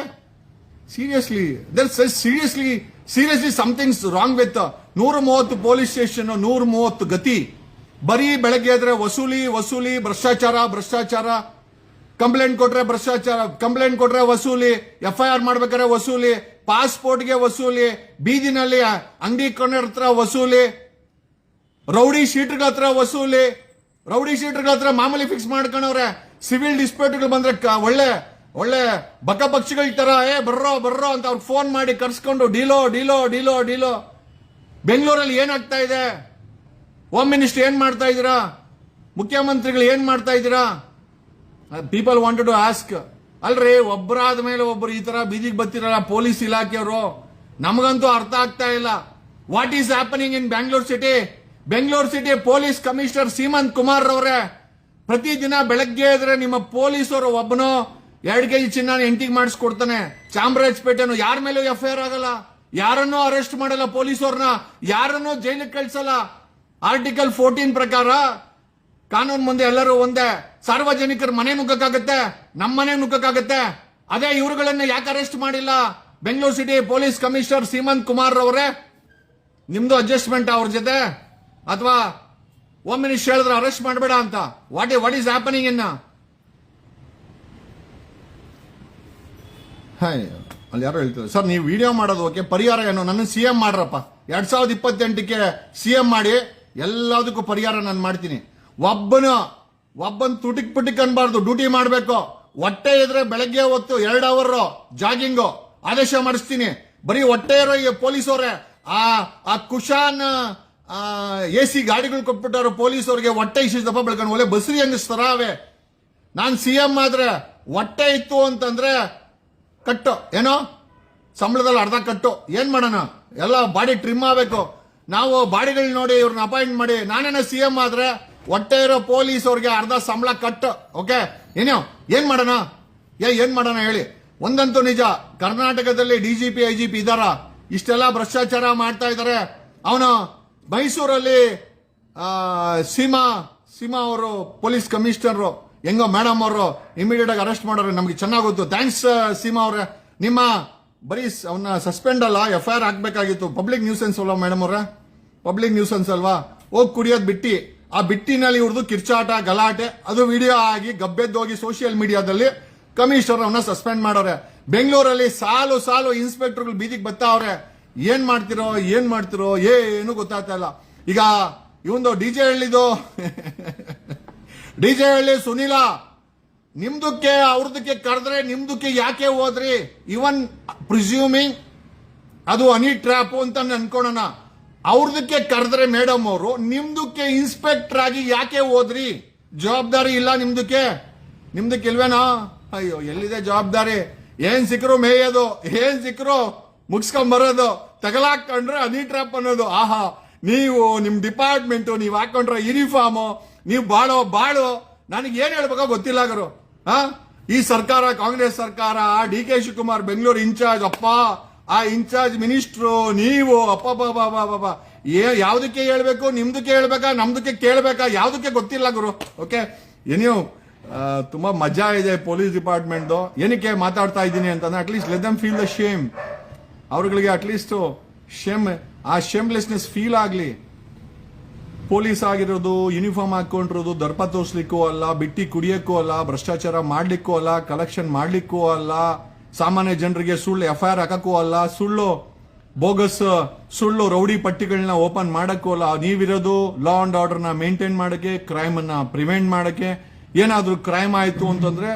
Seriously there seriously seriously something's wrong with ನೂರ ಮೂವತ್ತು ಪೊಲೀಸ್ ಸ್ಟೇಷನ್ ನೂರ ಮೂವತ್ತು ಗತಿ. ಬರೀ ಬೆಳಗ್ಗೆ ಎದ್ರೆ ವಸೂಲಿ ವಸೂಲಿ, ಭ್ರಷ್ಟಾಚಾರ ಭ್ರಷ್ಟಾಚಾರ. ಕಂಪ್ಲೇಂಟ್ ಕೊಟ್ರೆ ಭ್ರಷ್ಟಾಚಾರ ಕಂಪ್ಲೇಂಟ್ ಕೊಟ್ರೆ ವಸೂಲಿ. ಎಫ್ ಐ ಆರ್ ಮಾಡ್ಬೇಕಾದ್ರೆ ವಸೂಲಿ. ಪಾಸ್ಪೋರ್ಟ್ಗೆ ವಸೂಲಿ. ಬೀದಿನಲ್ಲಿ ಅಂಗಡಿ ಕೊಂಡರ ಹತ್ರ ವಸೂಲಿ. ರೌಡಿ ಶೀಟ್ಗಳ ಹತ್ರ ವಸೂಲಿ, ರೌಡಿ ಶೀಟರ್ಗಳ ಹತ್ರ ಮಾಮೂಲಿ ಫಿಕ್ಸ್ ಮಾಡ್ಕೊಂಡವ್ರೆ ಸಿವಿಲ್ ಡಿಸ್ಪ್ಯೂಟ್ಗಳು ಬಂದ್ರೆ ಒಳ್ಳೆ ಒಳ್ಳೆ ಬಕ ಪಕ್ಷಿಗಳ ತರ, ಏ, ಬರ್ರೋ ಬರ್ರೋ ಅಂತ ಅವ್ರು ಫೋನ್ ಮಾಡಿ ಕರ್ಸ್ಕೊಂಡು ಡೀಲೋ ಡೀಲೋ ಡೀಲೋ ಡೀಲೋ ಬೆಂಗಳೂರಲ್ಲಿ ಏನಾಗ್ತಾ ಇದೆ? ಹೋಮ್ ಮಿನಿಸ್ಟರ್ ಏನ್ ಮಾಡ್ತಾ ಇದ್ದೀರಾ? ಮುಖ್ಯಮಂತ್ರಿಗಳು ಏನ್ ಮಾಡ್ತಾ ಇದ್ದೀರಾ? ಪೀಪಲ್ ವಾಂಟೆಡ್ ಟು ಆಸ್ಕ್ ಅಲ್ರಿ ಒಬ್ಬರಾದ ಮೇಲೆ ಒಬ್ಬರು ಈ ತರ ಬೀದಿಗೆ ಬರ್ತಿರಲ್ಲ, ಪೊಲೀಸ್ ಇಲಾಖೆಯವರು. ನಮಗಂತೂ ಅರ್ಥ ಆಗ್ತಾ ಇಲ್ಲ. What is happening in Bangalore city Bengaluru city police commissioner Seemant Kumar ರವರೇ ಪ್ರತಿದಿನ ಬೆಳಗ್ಗೆ ಇದ್ರೆ ನಿಮ್ಮ ಪೊಲೀಸರು ಒಬ್ಬನು ಎರಡು ಕೆಜಿ ಚಿನ್ನ ಎಂಟಿಗೆ ಮಾಡಿಸ್ಕೊಡ್ತಾನೆ. ಚಾಮರಾಜಪೇಟೆನು ಯಾರ ಮೇಲೂ ಎಫ್ ಐ ಆರ್ ಆಗಲ್ಲ. ಯಾರನ್ನೂ ಅರೆಸ್ಟ್ ಮಾಡಲ್ಲ ಪೊಲೀಸವ್ರನ್ನ. ಯಾರನ್ನೂ ಜೈಲಿಗೆ ಕಳಿಸಲ್ಲ. ಆರ್ಟಿಕಲ್ ಫೋರ್ಟೀನ್ ಪ್ರಕಾರ ಕಾನೂನು ಮುಂದೆ ಎಲ್ಲರೂ ಒಂದೇ. ಸಾರ್ವಜನಿಕರ ಮನೆ ನುಗ್ಗಕ್ಕಾಗತ್ತೆ. ನಮ್ಮ ಮನೆ ನುಗ್ಗಕ್ಕಾಗತ್ತೆ. ಅದೇ ಇವರುಗಳನ್ನ ಯಾಕೆ ಅರೆಸ್ಟ್ ಮಾಡಿಲ್ಲ? Bengaluru city police commissioner Seemant Kumar ಅವರೇ ನಿಮ್ದು ಅಡ್ಜಸ್ಟ್ಮೆಂಟ್ ಅವ್ರ ಜೊತೆ. ಅಥವಾ ಒಮ್ಮೆ ಮಿನಿಸ್ಟರ್ ಹೇಳಿದ್ರೆ ಅರೆಸ್ಟ್ ಮಾಡಬೇಡ ಅಂತ. ವಾಟ್ ವಾಟ್ ಈಸ್ ಹ್ಯಾಪನಿಂಗ್ ಇನ್ನ? ಹಾಯ್ ಅಲ್ಲಿ ಯಾರೋ ಹೇಳ್ತಾರೆ ಸರ್, ನೀವು ವಿಡಿಯೋ ಮಾಡೋದು ಓಕೆ ಪರಿಹಾರ ಏನು? ನನ್ನ ಸಿ ಎಂ ಮಾಡ್ರಪ್ಪ. ಎರಡ್ ಸಾವಿರದ ಇಪ್ಪತ್ತೆಂಟಕ್ಕೆ ಸಿ ಎಂ ಮಾಡಿ, ಎಲ್ಲದಕ್ಕೂ ಪರಿಹಾರ ನಾನು ಮಾಡ್ತೀನಿ. ಒಬ್ಬನ, ಒಬ್ಬನ್ ತುಟಿಕ್ ಪುಟಿಕ್ ಅನ್ಬಾರ್ದು ಡ್ಯೂಟಿ ಮಾಡಬೇಕು. ಹೊಟ್ಟೆ ಇದ್ರೆ ಬೆಳಗ್ಗೆ ಹೊತ್ತು ಎರಡು ಅವರ್ ಜಾಗಿಂಗು ಆದೇಶ ಮಾಡಿಸ್ತೀನಿ. ಬರೀ ಹೊಟ್ಟೆ ಇರೋ ಈ ಪೊಲೀಸವ್ರೆ, ಆ ಆ ಕುಶಾನ್ ಎ ಸಿ ಗಾಡಿಗಳು ಕೊಟ್ಬಿಟ್ಟಾರ ಪೊಲೀಸವ್ರಿಗೆ ಹೊಟ್ಟೆ ಇಷ್ಟಿದಪ್ಪ ಬೆಳ್ಕೊಂಡು ಒಳ್ಳೆ ಬಸ್ರಿ ಹಂಗಿಸ್ತಾರ ಅವೇ. ನಾನು ಸಿ ಎಂ ಆದ್ರೆ ಹೊಟ್ಟೆ ಇತ್ತು ಅಂತಂದ್ರೆ ಕಟ್ಟು, ಏನೋ? ಸಂಬಳದಲ್ಲಿ ಅರ್ಧ ಕಟ್ಟು. ಏನು ಮಾಡೋಣ? ಎಲ್ಲ ಬಾಡಿ ಟ್ರಿಮ್ ಆಗಬೇಕು. ನಾವು ಬಾಡಿಗಳು ನೋಡಿ ಇವ್ರನ್ನ ಅಪಾಯಿಂಟ್ ಮಾಡಿ. ನಾನೇನ ಸಿ ಎಂ ಆದ್ರೆ ಹೊಟ್ಟೆ ಇರೋ ಪೊಲೀಸ್ ಅವ್ರಿಗೆ ಅರ್ಧ ಸಂಬಳ ಕಟ್ಟು, ಓಕೆ? ಏನೋ? ಏನು ಮಾಡೋಣ? ಏ, ಏನ್ ಮಾಡೋಣ ಹೇಳಿ. ಒಂದಂತೂ ನಿಜ, ಕರ್ನಾಟಕದಲ್ಲಿ ಡಿಜಿಪಿ ಐಜಿಪಿ ಇದಾರ. ಇಷ್ಟೆಲ್ಲ ಭ್ರಷ್ಟಾಚಾರ ಮಾಡ್ತಾ ಇದಾರೆ. ಅವನು ಮೈಸೂರಲ್ಲಿ ಸೀಮಾ ಸೀಮಾ ಅವರು ಪೊಲೀಸ್ ಕಮಿಷನರ್, ಹೆಂಗೋ ಮೇಡಮ್ ಅವರು ಇಮಿಡಿಯೇಟ್ ಆಗಿ ಅರೆಸ್ಟ್ ಮಾಡೋರು ನಮಗೆ ಚೆನ್ನಾಗಿ ಗೊತ್ತು. ಥ್ಯಾಂಕ್ಸ್ ಸೀಮಾ ಅವರೇ. ನಿಮ್ಮ ಬರೀ ಅವನ್ನ ಸಸ್ಪೆಂಡ್ ಅಲ್ಲ ಎಫ್ ಐ ಆರ್ ಹಾಕ್ಬೇಕಾಗಿತ್ತು. ಪಬ್ಲಿಕ್ ನ್ಯೂಸೆನ್ಸ್ ಅಲ್ವಾ ಮೇಡಮ್ ಅವ್ರೆ? ಪಬ್ಲಿಕ್ ನ್ಯೂಸೆನ್ಸ್ ಅಲ್ವಾ? ಹೋಗಿ ಕುಡಿಯೋದು ಬಿಟ್ಟಿ. ಆ ಬಿಟ್ಟಿನಲ್ಲಿ ಇವ್ರದ್ದು ಕಿರ್ಚಾಟ, ಗಲಾಟೆ, ಅದು ವಿಡಿಯೋ ಆಗಿ ಗಬ್ಬೆದ್ದೋಗಿ ಸೋಷಿಯಲ್ ಮೀಡಿಯಾದಲ್ಲಿ ಕಮಿಷನರ್ ಅವನ್ನ ಸಸ್ಪೆಂಡ್ ಮಾಡೋರೆ ಬೆಂಗಳೂರಲ್ಲಿ ಸಾಲು ಸಾಲು ಇನ್ಸ್ಪೆಕ್ಟರ್ಗಳು ಬೀದಿಗೆ ಬರ್ತಾವ್ರೆ. ಏನ್ ಮಾಡ್ತಿರೋ ಏನ್ ಮಾಡ್ತಿರೋ ಏನು ಗೊತ್ತಾಗ್ತಾ ಇಲ್ಲ. ಈಗ, ಇವಂದು ಡಿ ಜೆ ಹಳ್ಳಿದು. ಡಿ ಜೆ ಹಳ್ಳಿ ಸುನಿಲ, ನಿಮ್ದಕ್ಕೆ, ಅವ್ರದಕ್ಕೆ ಕರೆದ್ರೆ ನಿಮ್ದಕ್ಕೆ ಯಾಕೆ ಹೋದ್ರಿ? ಇವನ್ ಪ್ರಿಸ್ಯೂಮಿಂಗ್ ಅದು ಅನಿ ಟ್ರ್ಯಾಪ್ ಅಂತ ಅನ್ಕೊಳ್ಳೋಣ ಅವ್ರದಕ್ಕೆ ಕರೆದ್ರೆ ಮೇಡಮ್ ಅವರು, ನಿಮ್ದಕ್ಕೆ ಇನ್ಸ್ಪೆಕ್ಟರ್ ಆಗಿ ಯಾಕೆ ಹೋದ್ರಿ? ಜವಾಬ್ದಾರಿ ಇಲ್ಲ ನಿಮ್ದಕ್ಕೆ? ನಿಮ್ದಕ್ಕೆ ಇಲ್ವೇನಾ ಅಯ್ಯೋ, ಎಲ್ಲಿದೆ ಜವಾಬ್ದಾರಿ? ಏನ್ ಸಿಕ್ಕರು ಮೇಯೋದು? ಏನ್ ಸಿಕ್ಕರು ಮುಗಿಸ್ಕೊಂಡ್ ಬರೋದು ತಗಲಾಕೊಂಡ್ರೆ ಹನಿ ಟ್ರ್ಯಾಪ್ ಅನ್ನೋದು. ಆಹಾ, ನೀವು ನಿಮ್ ಡಿಪಾರ್ಟ್ಮೆಂಟ್, ನೀವು ಹಾಕೊಂಡ್ರೆ ಯೂನಿಫಾರ್ಮ್ ನೀವು ಬಾಳೋ ಬಾಳು. ನನಗೆ ಏನ್ ಹೇಳ್ಬೇಕೋ ಗೊತ್ತಿಲ್ಲ ಗುರು. ಹಾ ಈ ಸರ್ಕಾರ, ಕಾಂಗ್ರೆಸ್ ಸರ್ಕಾರ, D K Shivakumar Bengaluru in charge, ಅಪ್ಪ, ಆ ಇನ್ಚಾರ್ಜ್ ಮಿನಿಸ್ಟ್ರು, ನೀವು, ಅಪ್ಪ ಬಾಬಾ ಏ, ಯಾವ್ದಕ್ಕೆ ಹೇಳ್ಬೇಕು, ನಿಮ್ದಕ್ಕೆ ಹೇಳ್ಬೇಕಾ, ನಮ್ದಕ್ಕೆ ಕೇಳ್ಬೇಕಾ, ಯಾವ್ದಕ್ಕೆ ಗೊತ್ತಿಲ್ಲ ಗುರು. ಓಕೆ ಏನೋ ತುಂಬಾ ಮಜಾ ಇದೆ ಪೊಲೀಸ್ ಡಿಪಾರ್ಟ್ಮೆಂಟ್ ಏನಕ್ಕೆ ಮಾತಾಡ್ತಾ ಇದ್ದೀನಿ ಅಂತಂದ್ರೆ at least let them feel the shame ಅವ್ರಗಳಿಗೆ at least shame ಆ ಶೆಮ್ಲೆಸ್ನೆಸ್ ಫೀಲ್ ಆಗಲಿ. ಪೊಲೀಸ್ ಆಗಿರೋದು ಯೂನಿಫಾರ್ಮ್ ಹಾಕೊಂಡಿರೋದು, ದರ್ಪ ತೋರಿಸ್ಲಿಕ್ಕೂ ಅಲ್ಲ, ಬಿಟ್ಟಿ ಕುಡಿಯಕ್ಕೂ ಅಲ್ಲ, ಭ್ರಷ್ಟಾಚಾರ ಮಾಡ್ಲಿಕ್ಕೂ ಅಲ್ಲ ಕಲೆಕ್ಷನ್ ಮಾಡ್ಲಿಕ್ಕೂ ಅಲ್ಲ, ಸಾಮಾನ್ಯ ಜನರಿಗೆ ಸುಳ್ಳು ಎಫ್ ಐ ಹಾಕಕ್ಕೂ ಅಲ್ಲ, ಸುಳ್ಳು ಬೋಗಸ್ ಸುಳ್ಳು ರೌಡಿ ಪಟ್ಟಿಗಳನ್ನ ಓಪನ್ ಮಾಡಕ್ಕೂ ಅಲ್ಲ. ನೀವಿರೋದು ಲಾ ಅಂಡ್ ಆರ್ಡರ್ನ ಮೇಂಟೈನ್ ಮಾಡಕ್ಕೆ ಕ್ರೈಮ್ ಅನ್ನ ಪ್ರಿವೆಂಟ್ ಮಾಡಕ್ಕೆ. ಏನಾದರೂ ಕ್ರೈಮ್ ಆಯ್ತು ಅಂತಂದ್ರೆ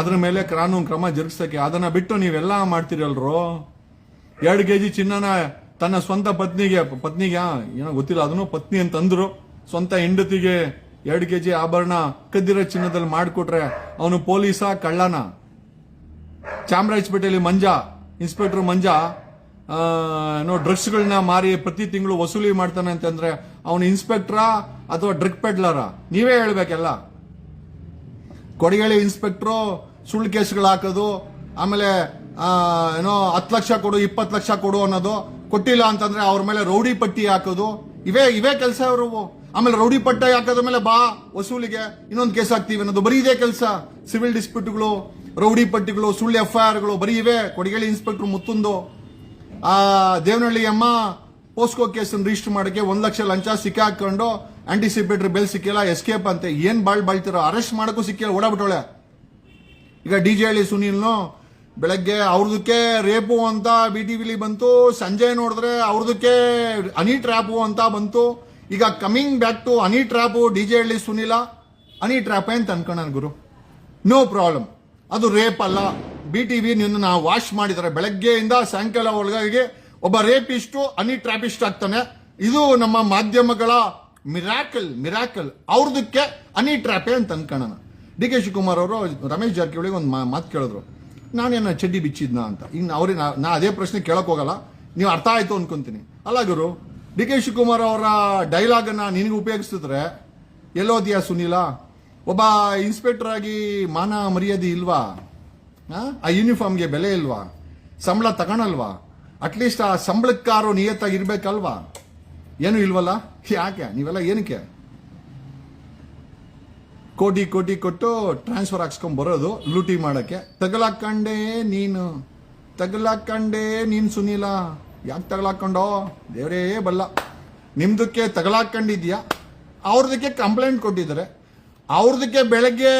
ಅದ್ರ ಮೇಲೆ ಕಾನೂನು ಕ್ರಮ ಜರುಗಿಸಕ್ಕೆ. ಅದನ್ನ ಬಿಟ್ಟು ನೀವೆಲ್ಲ ಮಾಡ್ತಿರಲ್ರೋ? ಎರಡು ಕೆ ಜಿ ಚಿನ್ನನ ತನ್ನ ಸ್ವಂತ ಪತ್ನಿಗೆ ಪತ್ನಿಗೆ ಏನೋ ಗೊತ್ತಿಲ್ಲ, ಅದನ್ನು ಪತ್ನಿ ಅಂತಂದ್ರು. ಸ್ವಂತ ಹೆಂಡತಿಗೆ ಎರಡು ಕೆ ಜಿ ಆಭರಣ ಕದ್ದಿರೋ ಚಿನ್ನದಲ್ಲಿ ಮಾಡಿಕೊಟ್ರೆ ಅವನು ಪೊಲೀಸ ಕಳ್ಳನ. ಚಾಮರಾಜಪೇಟೆಯಲ್ಲಿ ಮಂಜಾ, ಇನ್ಸ್ಪೆಕ್ಟರ್ ಮಂಜಾ ಏನೋ ಡ್ರಗ್ಸ್ಗಳನ್ನ ಮಾರಿ ಪ್ರತಿ ತಿಂಗಳು ವಸೂಲಿ ಮಾಡ್ತಾನೆ ಅಂತಂದ್ರೆ ಅವನು ಇನ್ಸ್ಪೆಕ್ಟ್ರಾ ಅಥವಾ ಡ್ರಗ್ ಪೆಡ್ಲರ? ನೀವೇ ಹೇಳ್ಬೇಕೆಲ್ಲ. ಕೊಡಗೇಳಿ ಇನ್ಸ್ಪೆಕ್ಟ್ರು ಸುಳ್ಳು ಕೇಸ್ಗಳು ಹಾಕೋದು, ಆಮೇಲೆ ಏನೋ ಹತ್ತು ಲಕ್ಷ ಕೊಡು, ಇಪ್ಪತ್ತು ಲಕ್ಷ ಕೊಡು ಅನ್ನೋದು ಕೊಟ್ಟಿಲ್ಲ ಅಂತಂದ್ರೆ ಅವ್ರ ಮೇಲೆ ರೌಡಿ ಪಟ್ಟಿ ಹಾಕೋದು. ಇವೇ ಇವೇ ಕೆಲಸ ಅವರು. ಆಮೇಲೆ ರೌಡಿ ಪಟ್ಟಿ ಹಾಕೋದ್ರ ಮೇಲೆ ಬಾ, ವಸೂಲಿಗೆ ಇನ್ನೊಂದು ಕೇಸ್ ಹಾಕ್ತೀವಿ ಅನ್ನೋದು. ಬರೀ ಇದೇ ಕೆಲಸ. ಸಿವಿಲ್ ಡಿಸ್ಪ್ಯೂಟ್ಗಳು, ರೌಡಿ ಪಟ್ಟಿಗಳು, ಸುಳ್ಳು ಎಫ್ ಐ ಆರ್ಗಳು ಬರೀ ಇವೆ. ಕೊಡಗೇಳಿ ಇನ್ಸ್ಪೆಕ್ಟರ್ ಮುತ್ತುಂದು. ಆ, ದೇವನಹಳ್ಳಿ ಅಮ್ಮ ಪೋಸ್ಕೋ ಕೇಸನ್ನು ರಿಜಿಸ್ಟರ್ ಮಾಡಕ್ಕೆ ಒಂದು ಲಕ್ಷ ಲಂಚ ಸಿಕ್ಕಾಕೊಂಡು ಆಂಟಿಸಿಪೇಟರ್ ಬೆಲ್ ಸಿಕ್ಕಿಲ್ಲ ಎಸ್ಕೇಪ್ ಅಂತೆ. ಏನ್ ಬಾಳ್ ಬಾಳ್ತಿರೋ ಅರೆಸ್ಟ್ ಮಾಡಕ್ಕೂ ಸಿಕ್ಕಿಲ್ಲ ಓಡಾಬಿಟ್ಟವಳೆ ಈಗ ಡಿ ಜೆ ಹಳ್ಳಿ ಸುನೀಲ್ನು ಬೆಳಗ್ಗೆ ಅವ್ರದಕ್ಕೆ ರೇಪು ಅಂತ ಬಿ ಟಿ ವಿಲಿ ಬಂತು, ಸಂಜೆ ನೋಡಿದ್ರೆ ಅವ್ರದಕ್ಕೆ ಅನಿ ಟ್ರ್ಯಾಪು ಅಂತ ಬಂತು. ಈಗ coming back to honey trap D J Halli Sunil. Honey trap ಅಂತ ಅನ್ಕೊಂಡ ಗುರು? ನೋ ಪ್ರಾಬ್ಲಮ್ ಅದು ರೇಪ್ ಅಲ್ಲ. ಬಿ ಟಿ ವಿ ನಿನ್ನ ವಾಶ್ ಮಾಡಿದ್ದಾರೆ ಬೆಳಗ್ಗೆಯಿಂದ ಸಾಯಂಕಾಲ ಒಳಗಾಗಿ ಒಬ್ಬ ರೇಪಿಸ್ಟು ಅನಿ ಟ್ರಾಪಿಸ್ಟ್ ಆಗ್ತಾನೆ. ಇದು ನಮ್ಮ ಮಾಧ್ಯಮಗಳ ಮಿರಾಕಲ್ ಮಿರಾಕಲ್ ಅವ್ರದಕ್ಕೆ ಅನಿ ಟ್ರ್ಯಾಪೆ ಅಂತ ಅನ್ಕೊಳ್ಳೋಣ ಡಿ ಕೆ ಶಿವಕುಮಾರ್ ಅವರು, ರಮೇಶ್ ಜಾರಕಿಹೊಳಿಗೆ ಒಂದು ಮಾತು ಕೇಳಿದ್ರು. ನಾನೇನ ಚಡ್ಡಿ ಬಿಚ್ಚಿದ್ನ ಅಂತ. ಇನ್ನು ಅವ್ರಿಗೆ ನಾ- ಅದೇ ಪ್ರಶ್ನೆ ಕೇಳಕ್ ಹೋಗಲ್ಲ. ನೀವು ಅರ್ಥ ಆಯ್ತು ಅನ್ಕೊಂತೀನಿ. ಅಲ್ಲ ಗುರು, ಡಿ ಕೆ ಶಿವಕುಮಾರ್ ಅವರ ಡೈಲಾಗ್ ಅನ್ನ ನಿನಗೆ ಉಪಯೋಗಿಸಿದ್ರೆ ಎಲ್ಲೋದಿಯಾ ಸುನೀಲ? ಒಬ್ಬ ಇನ್ಸ್ಪೆಕ್ಟರ್ ಆಗಿ ಮಾನ ಮರ್ಯಾದೆ ಇಲ್ವಾ? ಆ? ಯೂನಿಫಾರ್ಮ್ಗೆ ಬೆಲೆ ಇಲ್ವಾ? ಸಂಬಳ ತಗೊಳಲ್ವಾ? ಅಟ್ಲೀಸ್ಟ್ ಆ ಸಂಬಳಕ್ಕಾರು ನಿಯತ್ತಾಗಿ ಇರ್ಬೇಕಲ್ವಾ ಏನು ಇಲ್ವಲ್ಲ? ಯಾಕೆ? ನೀವೆಲ್ಲ ಏನಕ್ಕೆ? ಕೋಟಿ ಕೋಟಿ ಕೊಟ್ಟು ಟ್ರಾನ್ಸ್ಫರ್ ಹಾಕ್ಸ್ಕೊಂಡ್ ಬರೋದು ಲೂಟಿ ಮಾಡೋಕ್ಕೆ. ತಗಲಾಕಂಡೆ ನೀನು. ತಗಲಾಕಂಡೆ ನೀನು ಸುನೀಲ. ಯಾಕೆ ತಗಲಾಕೊಂಡೋ ದೇವರೇ ಬಲ್ಲ. ನಿಮ್ದಕ್ಕೆ ತಗಲಾಕೊಂಡಿದ್ಯಾ ಅವ್ರದಕ್ಕೆ ಕಂಪ್ಲೇಂಟ್ ಕೊಟ್ಟಿದ್ದಾರೆ. ಅವ್ರದಕ್ಕೆ ಬೆಳಗ್ಗೆ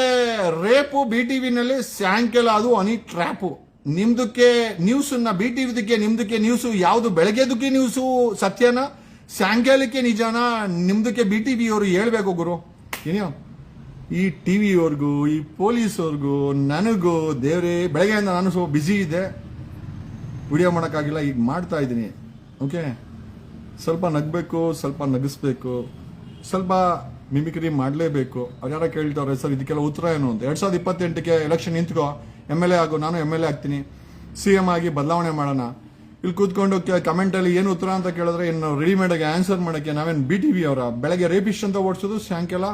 ರೇಪು ಬಿ ಟಿ ವಿನಲ್ಲಿ ಸಾಯಂಕಾಲ ಅದು ಅನಿ ಟ್ರ್ಯಾಪು ನಿಮ್ದಕ್ಕೆ ನ್ಯೂಸನ್ನ ಬಿ ಟಿ ವಿದಕ್ಕೆ ನಿಮ್ದಕ್ಕೆ ನ್ಯೂಸು ಯಾವುದು ಬೆಳಗ್ಗೆದಕ್ಕೆ ನ್ಯೂಸು ಸತ್ಯನ? ಸಾಯಂಕಾಲಕ್ಕೆ ನಿಜಾನ? ನಿಮ್ದಕ್ಕೆ ಬಿ ಟಿ ವಿ ಅವರು ಹೇಳ್ಬೇಕು ಗುರು. ಏನೋ ಈ ಟಿ ವಿವರೆಗೂ ಈ ಪೊಲೀಸವ್ರಿಗೂ ನನಗೂ ದೇವರೇ, ಬೆಳಗ್ಗೆಯಿಂದ ನಾನು ಸ್ವಲ್ಪ ಬ್ಯುಸಿ ಇದೆ ವಿಡಿಯೋ ಮಾಡೋಕ್ಕಾಗಿಲ್ಲ, ಈಗ ಮಾಡ್ತಾ ಇದ್ದೀನಿ. ಓಕೆ ಸ್ವಲ್ಪ ನಗಬೇಕು, ಸ್ವಲ್ಪ ನಗಿಸ್ಬೇಕು, ಸ್ವಲ್ಪ ಮಿಮಿಕ್ರಿ ಮಾಡಲೇಬೇಕು. ಅವ್ರು ಯಾರ ಕೇಳ್ತಾವ್ರೆ ಸರ್, ಇದಕ್ಕೆಲ್ಲ ಉತ್ತರ ಏನು? ಅಂತ. ಎರಡು ಸಾವಿರದ ಇಪ್ಪತ್ತೆಂಟಕ್ಕೆ ಎಲೆಕ್ಷನ್ ನಿಂತ್ಕೋ ಎಂ ಎಲ್ ಎ ಆಗು, ನಾನು ಎಂ ಎಲ್ ಎ ಆಗ್ತೀನಿ. ಸಿ ಎಂ ಆಗಿ ಬದಲಾವಣೆ ಮಾಡೋಣ. ಇಲ್ಲಿ ಕೂತ್ಕೊಂಡು ಕಮೆಂಟಲ್ಲಿ ಏನು ಉತ್ತರ ಅಂತ ಕೇಳಿದ್ರೆ, ಇನ್ನು ರೆಡಿಮೇಡಾಗಿ ಆನ್ಸರ್ ಮಾಡೋಕ್ಕೆ ನಾವೇನು ಬಿ ಟಿ ವಿ ಅವರ? ಬೆಳಗ್ಗೆ ರೇಪಿಸ್ಟ್ ಅಂತ ಓಡಿಸೋದು, ಸಾಯಂಕಾಲ